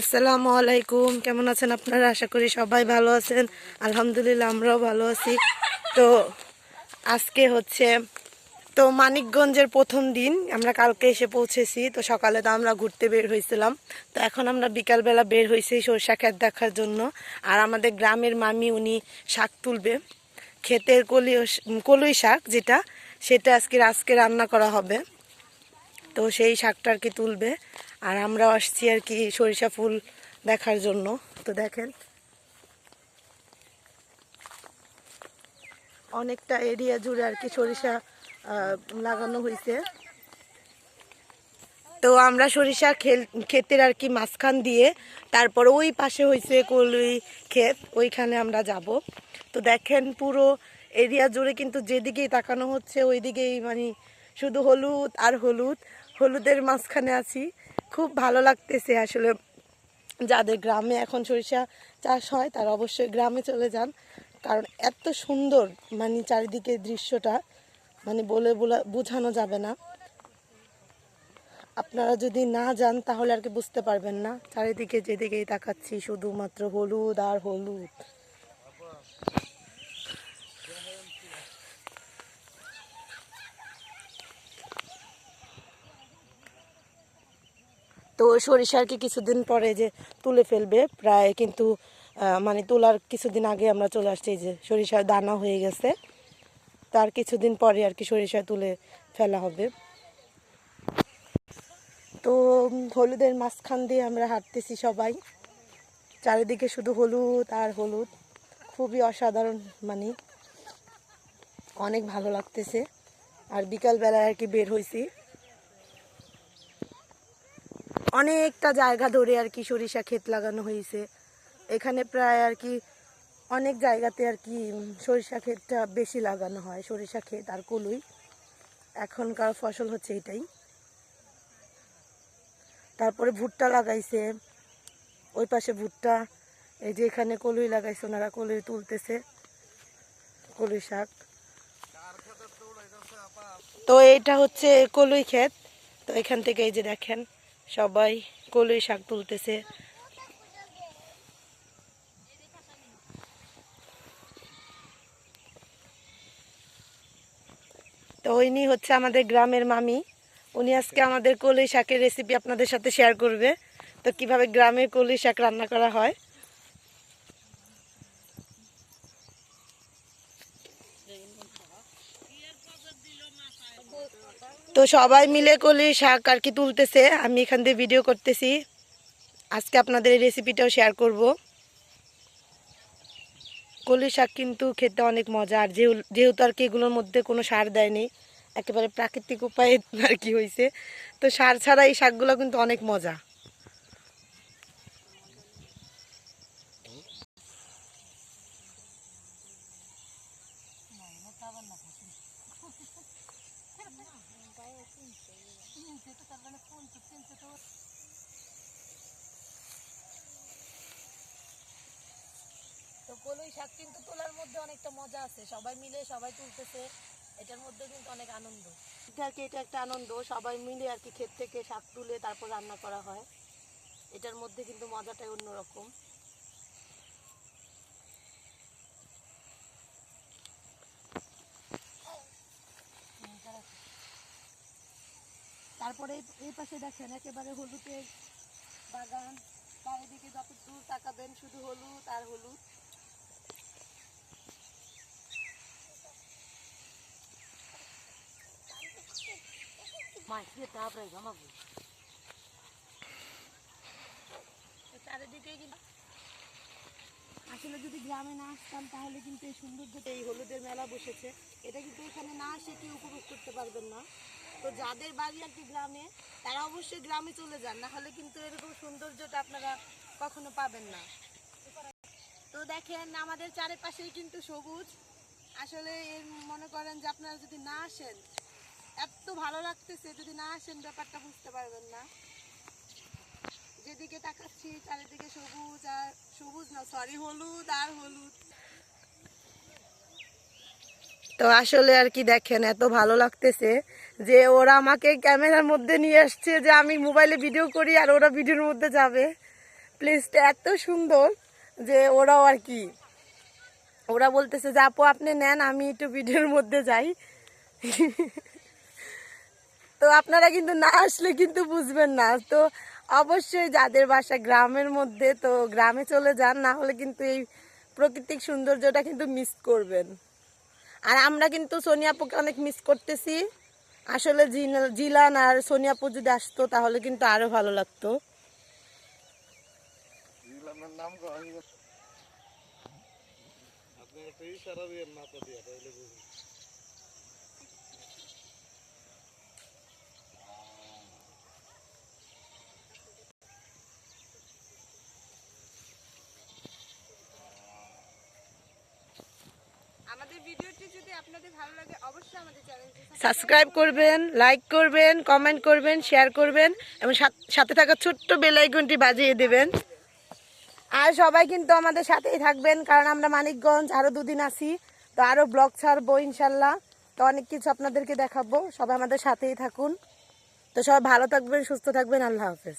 আসসালামু আলাইকুম। কেমন আছেন আপনারা? আশা করি সবাই ভালো আছেন। আলহামদুলিল্লাহ, আমরাও ভালো আছি। তো আজকে হচ্ছে, তো মানিকগঞ্জের প্রথম দিন, আমরা কালকে এসে পৌঁছেছি। তো সকালে তো আমরা ঘুরতে বের হয়েছিলাম। তো এখন আমরা বিকালবেলা বের হয়েছি সরষা ক্ষেত দেখার জন্য। আর আমাদের গ্রামের মামি, উনি শাক তুলবে। ক্ষেতের কলি কলই শাক যেটা, সেটা আজকে আজকে রান্না করা হবে। তো সেই শাকটা আর কি তুলবে। আর আমরা আসছি আর কি সরিষা ফুল দেখার জন্য। তো দেখেন। অনেকটা এরিয়া জুড়ে আর কি সরিষা লাগানো হয়েছে তো আমরা সরিষা ক্ষেতের আর কি মাঝখান দিয়ে, তারপর ওই পাশে হয়েছে কলুই ক্ষেত, ওইখানে আমরা যাব। তো দেখেন পুরো এরিয়া জুড়ে কিন্তু যেদিকেই তাকানো হচ্ছে, ওইদিকেই মানে শুধু হলুদ আর হলুদ। হলুদের মাঝখানে আছি। খুব ভালো লাগতেছে আসলে। যাদের গ্রামে এখন সরিষা চাষ হয়, তারা অবশ্যই গ্রামে চলে যান। কারণ এত সুন্দর মানে চারিদিকে দৃশ্যটা মানে বলে, বোঝানো যাবে না। আপনারা যদি না যান, তাহলে আর কি বুঝতে পারবেন না। চারিদিকে যেদিকেই তাকাচ্ছি, শুধুমাত্র হলুদ আর হলুদ। তো সরিষা আর কি কিছুদিন পরে যে তুলে ফেলবে, প্রায় কিন্তু মানে তোলার কিছুদিন আগে আমরা চলে আসছি যে সরিষার দানা হয়ে গেছে। তার কিছুদিন পরে আর কি সরিষা তুলে ফেলা হবে। তো হলুদের মাঝখান দিয়ে আমরা হাঁটতেছি সবাই। চারিদিকে শুধু হলুদ আর হলুদ। খুবই অসাধারণ মানে অনেক ভালো লাগতেছে। আর বিকালবেলায় আর কি বের হয়েছি অনেকটা জায়গা ধরে আর কি সরিষা ক্ষেত লাগানো হয়েছে। এখানে প্রায় আর কি অনেক জায়গাতে আর কি সরিষা ক্ষেতটা বেশি লাগানো হয়, সরিষা ক্ষেত আর কলুই। এখনকার ফসল হচ্ছে এটাই। তারপরে ভুট্টা লাগাইছে, ওই পাশে ভুট্টা, এই যে এখানে কলুই লাগাইছে, ওনারা কলুই তুলতেছে, কলুই শাক। তো এটা হচ্ছে কলুই ক্ষেত। তো এখান থেকে এই যে দেখেন সবাই কলই শাক তুলতেছে। তো ইনি হচ্ছে আমাদের গ্রামের মামি। উনি আজকে আমাদের কলই শাকের রেসিপি আপনাদের সাথে শেয়ার করবে। তো কীভাবে গ্রামের কলই শাক রান্না করা হয়। তো সবাই মিলে কলি শাক আর কি তুলতেছে, আমি এখান দিয়ে ভিডিও করতেছি। আজকে আপনাদের এই রেসিপিটাও শেয়ার করব। কলি শাক কিন্তু খেতে অনেক মজা, আর যেহেতু যেহেতু আর কি এগুলোর মধ্যে কোনো সার দেয়নি, একেবারে প্রাকৃতিক উপায়ে আর কি হয়েছে তো সার ছাড়া এই শাকগুলো কিন্তু অনেক মজা। তো কলই শাক কিন্তু তোলার মধ্যে অনেকটা মজা আছে। সবাই মিলে সবাই তুলতেছে, এটার মধ্যে কিন্তু অনেক আনন্দ। এটা আর কি, এটা একটা আনন্দ, সবাই মিলে আর কি ক্ষেত থেকে শাক তুলে তারপর রান্না করা হয়। এটার মধ্যে কিন্তু মজাটাই অন্যরকম। তারপরে এই- পাশে দেখেন একেবারে হলুদের বাগান। চারিদিকে যত দূর তাকাবেন শুধু হলুদ আর হলুদ। চারিদিকে কিন্তু আসলে যদি গ্রামে না আসতাম তাহলে কিন্তু এই সৌন্দর্যটা এই হলুদের মেলা বসেছে। এটা কিন্তু এখানে না এসে কেউ উপভোগ করতে পারবেন না। তো যাদের বাড়ি আর কি গ্রামে, তারা অবশ্যই গ্রামে চলে যান না হলে কিন্তু এরকম সৌন্দর্যটা আপনারা কখনো পাবেন না। তো দেখেন, আমাদের চারিপাশেই কিন্তু সবুজ। আসলে মনে করেন যে আপনারা যদি না আসেন, এত ভালো লাগতেছে, যদি না আসেন ব্যাপারটা বুঝতে পারবেন না। যেদিকে তাকাচ্ছি, চারিদিকে সবুজ আর সবুজ না সরি হলুদ আর হলুদ। তো আসলে আর কি দেখেন, এত ভালো লাগতেছে যে ওরা আমাকে ক্যামেরার মধ্যে নিয়ে আসছে যে আমি মোবাইলে ভিডিও করি আর ওরা ভিডিওর মধ্যে যাবে। প্লেসটা এত সুন্দর যে ওরাও আর কি, ওরা বলতেছে যে, আপু, আপনি নেন, আমি একটু ভিডিওর মধ্যে যাই। তো আপনারা কিন্তু না আসলে কিন্তু বুঝবেন না। তো অবশ্যই যাদের বাসা গ্রামের মধ্যে, তো গ্রামে চলে যান, না হলে কিন্তু এই প্রাকৃতিক সৌন্দর্যটা কিন্তু মিস করবেন। আর আমরা কিন্তু সোনিয়াপুকে অনেক মিস করতেছি। আসলে জিলান আর সোনিয়াপু যদি আসতো তাহলে কিন্তু আরও ভালো লাগতো কো আমি আপনি একটা ইশারা দিয়ে মাথা দিয়ে তাহলে বুঝুন সাবস্ক্রাইব করবেন, লাইক করবেন, কমেন্ট করবেন, শেয়ার করবেন, এবং সাথে থাকা ছোট্ট বেল আইকনটি বাজিয়ে দেবেন। আর সবাই কিন্তু আমাদের সাথেই থাকবেন, কারণ আমরা মানিকগঞ্জ আরও দুদিন আছি, তো আরও ব্লগ ছাড়বো ইনশাল্লাহ। তো অনেক কিছু আপনাদেরকে দেখাবো, সবাই আমাদের সাথেই থাকুন। তো সবাই ভালো থাকবেন, সুস্থ থাকবেন, আল্লাহ হাফেজ।